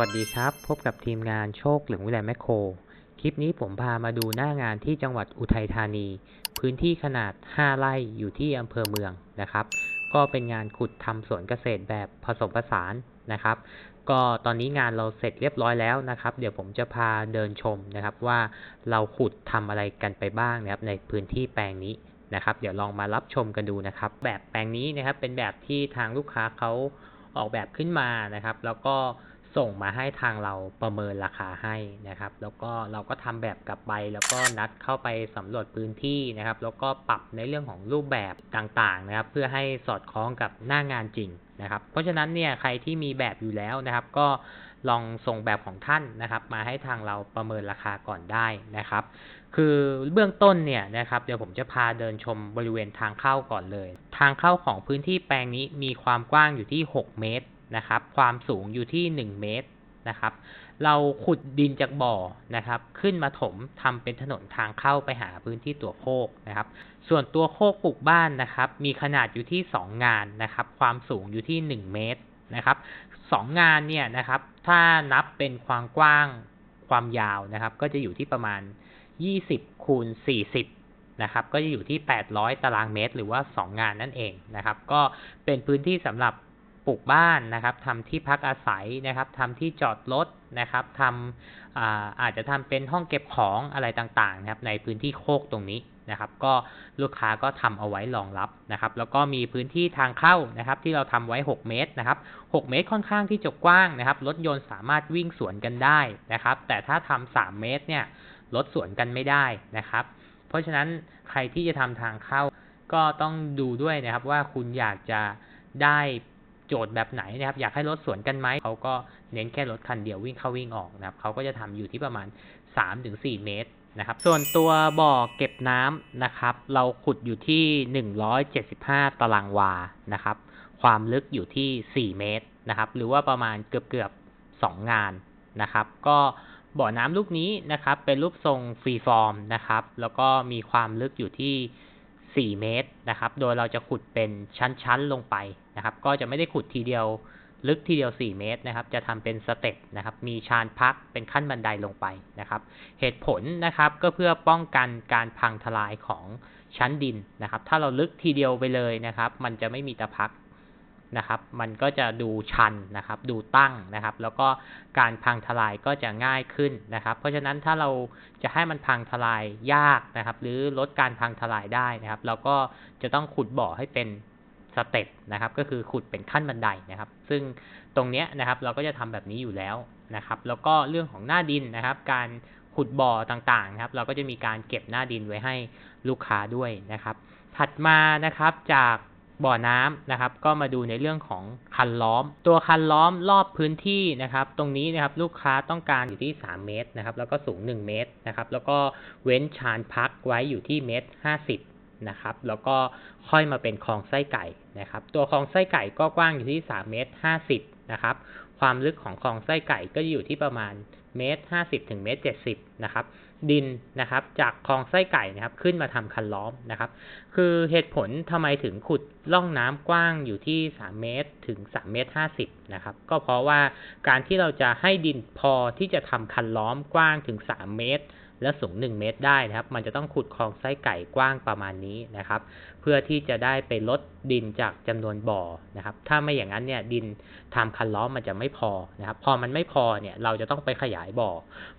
วัสดีครับ พบกับทีมงานโชคเหลืองวิไลแมคโคร คลิปนี้ผมพามาดูหน้างานที่จังหวัดอุทัยธานี พื้นที่ขนาด 5 ไร่อยู่ที่อำเภอเมืองนะครับ ก็เป็นงานขุดทำสวนเกษตรแบบผสมผสานนะครับ ก็ตอนนี้งานเราเสร็จเรียบร้อยแล้วนะครับ เดี๋ยวผมจะพาเดินชมนะครับว่าเราขุดทำอะไรกันไปบ้างนะครับในพื้นที่แปลงนี้นะครับ เดี๋ยวลองมารับชมกันดูนะครับ แบบแปลงนี้นะครับเป็นแบบที่ทางลูกค้าเขาออกแบบขึ้นมานะครับ แล้วก็ ส่งมาให้ทางเราประเมินราคาให้นะครับ แล้วก็เราก็ทำแบบกลับไป แล้วก็นัดเข้าไปสำรวจพื้นที่นะครับ แล้วก็ปรับในเรื่องของรูปแบบต่างๆนะครับ เพื่อให้สอดคล้องกับหน้างานจริงนะครับ เพราะฉะนั้นเนี่ยใครที่มีแบบอยู่แล้วนะครับ ก็ลองส่งแบบของท่านนะครับ มาให้ทางเราประเมินราคาก่อนได้นะครับ คือเบื้องต้นเนี่ยนะครับเดี๋ยวผมจะพาเดินชมบริเวณทางเข้าก่อนเลย ทางเข้าของพื้นที่แปลงนี้มีความกว้างอยู่ที่ 6 เมตร นะครับ ความสูงอยู่ที่ 1 เมตรนะครับ เราขุดดินจากบ่อนะครับ ขึ้นมาถมทำเป็นถนนทางเข้าไปหาพื้นที่ตัวโคกนะครับ ส่วนตัวโคกปลูกบ้านนะครับ มีขนาดอยู่ที่ 2 งานนะครับ ความสูงอยู่ที่ 1 เมตรนะครับสองงานเนี่ยนะครับ ถ้านับเป็นความกว้างความยาวนะครับ ก็จะอยู่ที่ประมาณ 20คูณ40นะครับ ก็จะอยู่ที่ 800 ตารางเมตร หรือว่า 2 งานนั่นเองนะครับ ก็เป็นพื้นที่สำหรับ ปลูกบ้านนะครับทำที่พักอาศัยนะครับทำที่จอดรถนะครับทำอาอาจจะทำเป็นห้องเก็บของอะไรต่างๆนะครับ ในพื้นที่โคกตรงนี้นะครับ ก็ลูกค้าก็ทำเอาไว้รองรับนะครับ แล้วก็มีพื้นที่ทางเข้านะครับ ที่เราทำไว้ 6 เมตรนะครับ 6 เมตรค่อนข้างที่จะกว้างนะครับ รถยนต์สามารถวิ่งสวนกันได้นะครับ แต่ถ้าทำ3เมตรเนี่ยรถสวนกันไม่ได้นะครับ เพราะฉะนั้นใครที่จะทำทางเข้าก็ต้องดูด้วยนะครับว่าคุณอยากจะได้ โจทย์แบบไหนนะครับ อยากให้รถสวนกันไหมเขาก็เน้นแค่รถคันเดียววิ่งเข้าวิ่งออกนะครับเขาก็จะทำอยู่ที่ประมาณ 3-4 เมตรนะครับ ส่วนตัวบ่อเก็บน้ำนะครับ เราขุดอยู่ที่ 175 ตารางวานะครับ ความลึกอยู่ที่ 4 เมตรนะครับ หรือว่าประมาณเกือบเกือบ2งานนะครับ ก็บ่อน้ำลูกนี้นะครับ เป็นรูปทรงฟรีฟอร์มนะครับ แล้วก็มีความลึกอยู่ที่ 4 เมตรนะครับ โดยเราจะขุดเป็นชั้นๆลงไป นะครับ ก็จะไม่ได้ขุดทีเดียวลึกทีเดียว 4 เมตรนะครับ จะทำเป็นสเต็ปนะครับ มีชานพักเป็นขั้นบันไดลงไปนะครับ เหตุผลนะครับก็เพื่อป้องกันการพังทลายของชั้นดินนะครับ ถ้าเราลึกทีเดียวไปเลยนะครับ มันจะไม่มีตะพักนะครับ มันก็จะดูชันนะครับ ดูตั้งนะครับ แล้วก็การพังทลายก็จะง่ายขึ้นนะครับ เพราะฉะนั้นถ้าเราจะให้มันพังทลายยากนะครับ หรือลดการพังทลายได้นะครับ เราก็จะต้องขุดบ่อให้เป็น เต็ปนะครับ ก็คือขุดเป็นขั้นบันไดนะครับ ซึ่งตรงเนี้ยนะครับ เราก็จะทำแบบนี้อยู่แล้วนะครับ แล้วก็เรื่องของหน้าดินนะครับ การขุดบ่อต่างๆนะครับ เราก็จะมีการเก็บหน้าดินไว้ให้ลูกค้าด้วยนะครับ ถัดมานะครับจากบ่อน้ำนะครับ ก็มาดูในเรื่องของคันล้อม ตัวคันล้อมรอบพื้นที่นะครับ ตรงนี้นะครับลูกค้าต้องการอยู่ที่ 3 เมตรนะครับ แล้วก็สูง 1 เมตรนะครับ แล้วก็เว้นชานพักไว้อยู่ที่เมตร 50 นะครับ แล้วก็ค่อยมาเป็นคลองไส้ไก่นะครับ ตัวคลองไส้ไก่ก็กว้างอยู่ที่3เมตร50นะครับ ความลึกของคลองไส้ไก่ก็อยู่ที่ประมาณเมตร50ถึงเมตร70นะครับ ดินนะครับจากคลองไส้ไก่นะครับขึ้นมาทำคันล้อมนะครับ คือเหตุผลทำไมถึงขุดล่องน้ำกว้างอยู่ที่3เมตรถึง3เมตร50นะครับ ก็เพราะว่าการที่เราจะให้ดินพอที่จะทำคันล้อมกว้างถึง 3 เมตร และสูง 1 เมตรได้นะครับ มันจะต้องขุดคลองไส้ไก่กว้างประมาณนี้นะครับ เพื่อที่จะได้ไปลดดินจากจำนวนบ่อนะครับ ถ้าไม่อย่างนั้นเนี่ยดินทำคันล้อมมันจะไม่พอนะครับ พอมันไม่พอเนี่ยเราจะต้องไปขยายบ่อ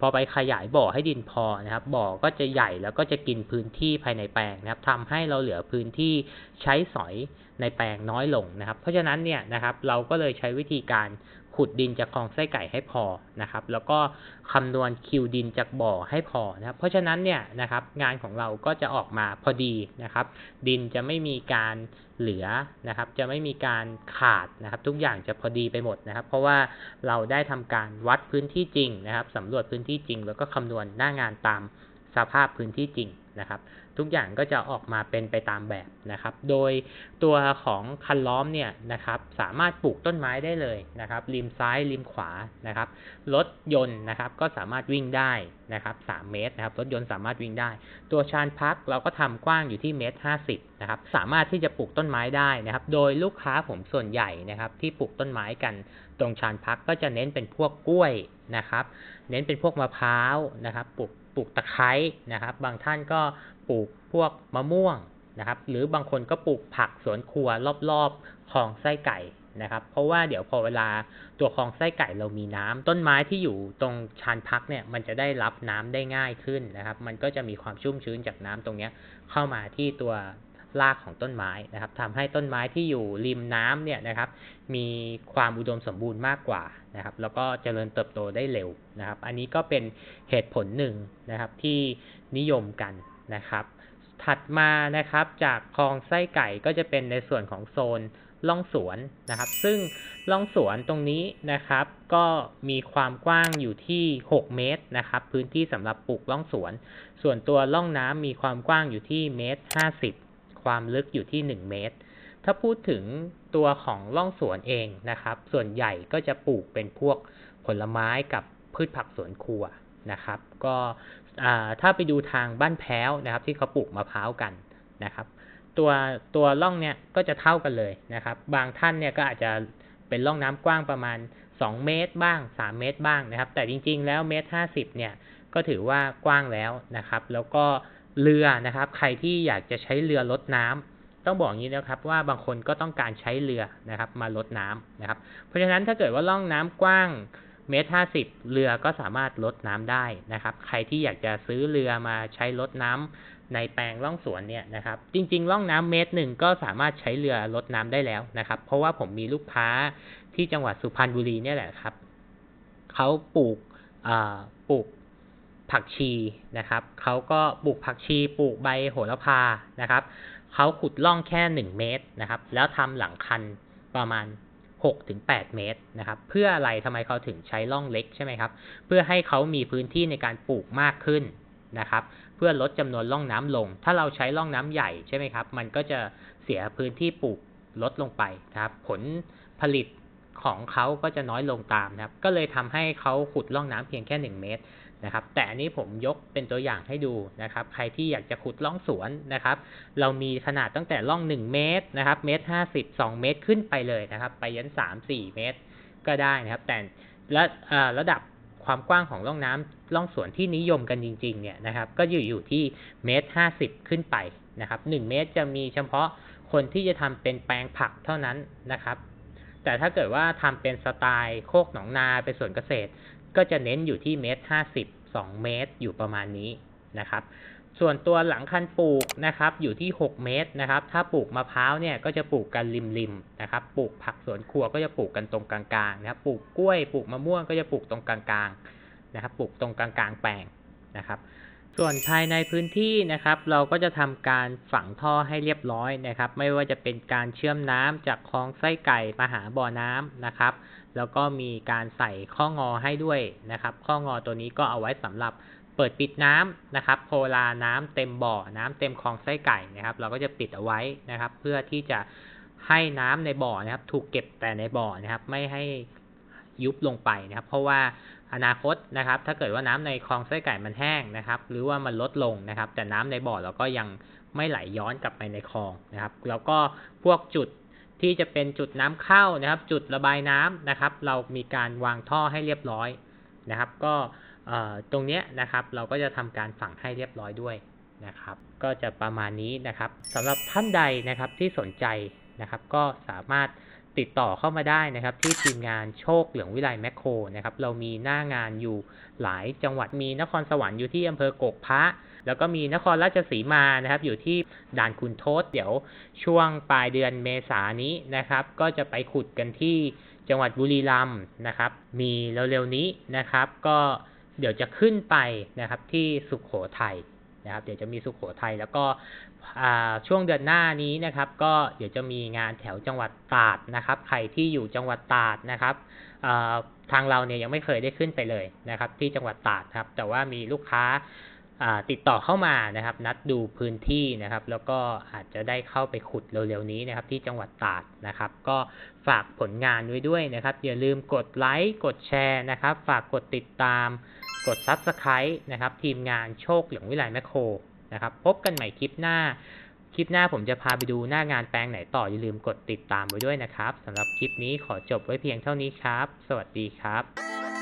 พอไปขยายบ่อให้ดินพอนะครับ บ่อก็จะใหญ่แล้วก็จะกินพื้นที่ภายในแปลงนะครับทำให้เราเหลือพื้นที่ใช้สอยในแปลงน้อยลงนะครับ เพราะฉะนั้นเนี่ยนะครับเราก็เลยใช้วิธีการ ขุดดินจากคลองไส้ไก่ให้พอนะครับ แล้วก็คำนวณคิวดินจากบ่อให้พอนะครับ เพราะฉะนั้นเนี่ยนะครับ งานของเราก็จะออกมาพอดีนะครับ ดินจะไม่มีการเหลือนะครับ จะไม่มีการขาดนะครับ ทุกอย่างจะพอดีไปหมดนะครับ เพราะว่าเราได้ทำการวัดพื้นที่จริงนะครับสำรวจพื้นที่จริง แล้วก็คำนวณหน้างานตามสภาพพื้นที่จริงนะครับ ทุกอย่างก็จะออกมาเป็นไปตามแบบนะครับ โดยตัวของคันล้อมเนี่ยนะครับสามารถปลูกต้นไม้ได้เลยนะครับ ริมซ้ายริมขวานะครับรถยนต์นะครับก็สามารถวิ่งได้นะครับ3เมตรนะครับรถยนต์สามารถวิ่งได้ ตัวชานพักเราก็ทำกว้างอยู่ที่เมตรห้าสิบนะครับสามารถที่จะปลูกต้นไม้ได้นะครับ โดยลูกค้าผมส่วนใหญ่นะครับ ที่ปลูกต้นไม้กันตรงชานพักก็จะเน้นเป็นพวกกล้วยนะครับ เน้นเป็นพวกมะพร้าวนะครับปลูก ลูกตะไคร้นะครับ บางท่านก็ปลูกพวกมะม่วงนะครับ หรือบางคนก็ปลูกผักสวนครัวรอบๆคลองไส้ไก่นะครับ เพราะว่าเดี๋ยวพอเวลาตัวคลองไส้ไก่เรามีน้ำต้นไม้ที่อยู่ตรงชานพักเนี่ยมันจะได้รับน้ำได้ง่ายขึ้นนะครับ มันก็จะมีความชุ่มชื้นจากน้ำตรงนี้เข้ามาที่ตัว รากของต้นไม้นะครับทำให้ต้นไม้ที่อยู่ริมน้ำเนี่ยนะครับ มีความอุดมสมบูรณ์มากกว่านะครับ แล้วก็เจริญเติบโตได้เร็วนะครับ อันนี้ก็เป็นเหตุผลหนึ่งนะครับที่นิยมกันนะครับ ถัดมานะครับจากคลองไส้ไก่ก็จะเป็นในส่วนของโซนล่องสวนนะครับ ซึ่งล่องสวนตรงนี้นะครับ ก็มีความกว้างอยู่ที่ 6 เมตรนะครับ พื้นที่สำหรับปลูกล่องสวน ส่วนตัวล่องน้ำมีความกว้างอยู่ที่เมตร 50 ความลึกอยู่ที่ 1 เมตร ถ้าพูดถึงตัวของล่องสวนเองนะครับ ส่วนใหญ่ก็จะปลูกเป็นพวกผลไม้กับพืชผักสวนครัวนะครับ ก็ถ้าไปดูทางบ้านแพ้วนะครับ ที่เขาปลูกมะพร้าวกันนะครับ ตัวตัวร่องเนี่ยก็จะเท่ากันเลยนะครับ บางท่านเนี่ยก็อาจจะเป็นร่องน้ำกว้างประมาณ 2 เมตรบ้าง 3 เมตรบ้างนะครับ แต่จริง ๆ แล้วเมตรห้าสิบเนี่ยก็ถือว่ากว้างแล้วนะครับ แล้วก็ เรือนะครับ ใครที่อยากจะใช้เรือลดน้ำต้องบอกอย่างนี้นะครับว่าบางคนก็ต้องการใช้เรือนะครับมาลดน้ำนะครับ เพราะฉะนั้นถ้าเกิดว่าร่องน้ำกว้างเมตรห้าสิบเรือก็สามารถลดน้ำได้นะครับ ใครที่อยากจะซื้อเรือมาใช้ลดน้ำในแปลงร่องสวนเนี่ยนะครับ จริงๆร่องน้ำเมตรหนึ่งก็สามารถใช้เรือลดน้ำได้แล้วนะครับ เพราะว่าผมมีลูกค้าที่จังหวัดสุพรรณบุรีเนี่ยแหละครับเขาปลูกปลูก ผักชีนะครับเขาก็ปลูกผักชีปลูกใบโหระพานะครับเขาขุดร่องแค่หนึ่งเมตรนะครับ แล้วทำหลังคันประมาณ6ถึง8เมตรนะครับ เพื่ออะไรทำไมเขาถึงใช้ร่องเล็กใช่ไหมครับ เพื่อให้เขามีพื้นที่ในการปลูกมากขึ้นนะครับ เพื่อลดจำนวนร่องน้ำลง ถ้าเราใช้ร่องน้ำใหญ่ใช่ไหมครับ มันก็จะเสียพื้นที่ปลูกลดลงไปนะครับ ผลผลิตของเขาก็จะน้อยลงตามนะครับ ก็เลยทำให้เขาขุดร่องน้ำเพียงแค่ 1 เมตร นะครับ แต่อันนี้ผมยกเป็นตัวอย่างให้ดูนะครับ ใครที่อยากจะขุดร่องสวนนะครับ เรามีขนาดตั้งแต่ร่อง 1 เมตรนะครับเมตรห้าสิบสองเมตรขึ้นไปเลยนะครับ ไปยันสามสี่เมตรก็ได้นะครับ แต่และระดับความกว้างของร่องน้ำร่องสวนที่นิยมกันจริง ๆ เนี่ยนะครับ ก็อยู่อยู่ที่เมตรห้าสิบขึ้นไปนะครับหนึ่งเมตรจะมีเฉพาะคนที่จะทำเป็นแปลงผักเท่านั้นนะครับ แต่ถ้าเกิดว่าทำเป็นสไตล์โคกหนองนาเป็นสวนเกษตร ก็จะเน้นอยู่ที่เมตรห้าสิบสองเมตรอยู่ประมาณนี้นะครับ ส่วนตัวหลังคันปลูกนะครับ อยู่ที่ 6 เมตรนะครับ ถ้าปลูกมะพร้าวเนี่ยก็จะปลูกกันริมริมนะครับ ปลูกผักสวนครัวก็จะปลูกกันตรงกลางๆนะครับปลูกกล้วยปลูกมะม่วงก็จะปลูกตรงกลางๆนะครับ ปลูกตรงกลางๆแปลงนะครับ ส่วนภายในพื้นที่นะครับ เราก็จะทำการฝังท่อให้เรียบร้อยนะครับ ไม่ว่าจะเป็นการเชื่อมน้ำจากคลองไส้ไก่มาหาบ่อน้ำนะครับ แล้วก็มีการใส่ข้องอให้ด้วยนะครับ ข้องอตัวนี้ก็เอาไว้สำหรับเปิดปิดน้ำนะครับพอเวลาน้ำเต็มบ่อ น้ำเต็มคลองไส้ไก่นะครับ เราก็จะปิดเอาไว้นะครับ เพื่อที่จะให้น้ำในบ่อนะครับ ถูกเก็บแต่ในบ่อนะครับ ไม่ให้ยุบลงไปนะครับ เพราะว่า อนาคตนะครับ ถ้าเกิดว่าน้ำในคลองไส้ไก่มันแห้งนะครับ หรือว่ามันลดลงนะครับ แต่น้ำในบ่อเราก็ยังไม่ไหลย้อนกลับไปในคลองนะครับ แล้วก็พวกจุดที่จะเป็นจุดน้ำเข้านะครับ จุดระบายน้ำนะครับ เรามีการวางท่อให้เรียบร้อยนะครับ ก็เอ่อตรงเนี้ยนะครับเราก็จะทำการฝังให้เรียบร้อยด้วยนะครับ ก็จะประมาณนี้นะครับสำหรับท่านใดนะครับที่สนใจนะครับ ก็สามารถ ติดต่อเข้ามาได้นะครับ ที่ทีมงานโชคเหลืองวิไลแมคโครนะครับเรามีหน้างานอยู่หลายจังหวัดมีนครสวรรค์อยู่ที่อำเภอกกพระ แล้วก็มีนครราชสีมานะครับ อยู่ที่ด่านคุณโทษเดี๋ยวช่วงปลายเดือนเมษายนนี้นะครับ ก็จะไปขุดกันที่จังหวัดบุรีรัมย์นะครับ มีเร็วๆนี้นะครับ ก็เดี๋ยวจะขึ้นไปนะครับที่สุขโขทัย นะครับ เดี๋ยวจะมีสุขโขทัยแล้วก็ช่วงเดือนหน้านี้นะครับ ก็เดี๋ยวจะมีงานแถวจังหวัดตราดนะครับ ใครที่อยู่จังหวัดตราดนะครับทางเราเนี่ยยังไม่เคยได้ขึ้นไปเลยนะครับ ที่จังหวัดตราดครับ แต่ว่ามีลูกค้าติดต่อเข้ามานะครับ นัดดูพื้นที่นะครับ แล้วก็อาจจะได้เข้าไปขุดเร็วๆนี้นะครับ ที่จังหวัดตราดนะครับ ก็ฝากผลงานไว้ด้วยนะครับ อย่าลืมกดไลค์กดแชร์นะครับ ฝากกดติดตาม กด Subscribe นะครับ ทีมงานโชคเหลืองวิไลแมคโครนะครับ พบกันใหม่คลิปหน้า คลิปหน้าผมจะพาไปดูหน้างานแปลงไหนต่อ อย่าลืมกดติดตามไว้ด้วยนะครับสำหรับคลิปนี้ขอจบไว้เพียงเท่านี้ครับ สวัสดีครับ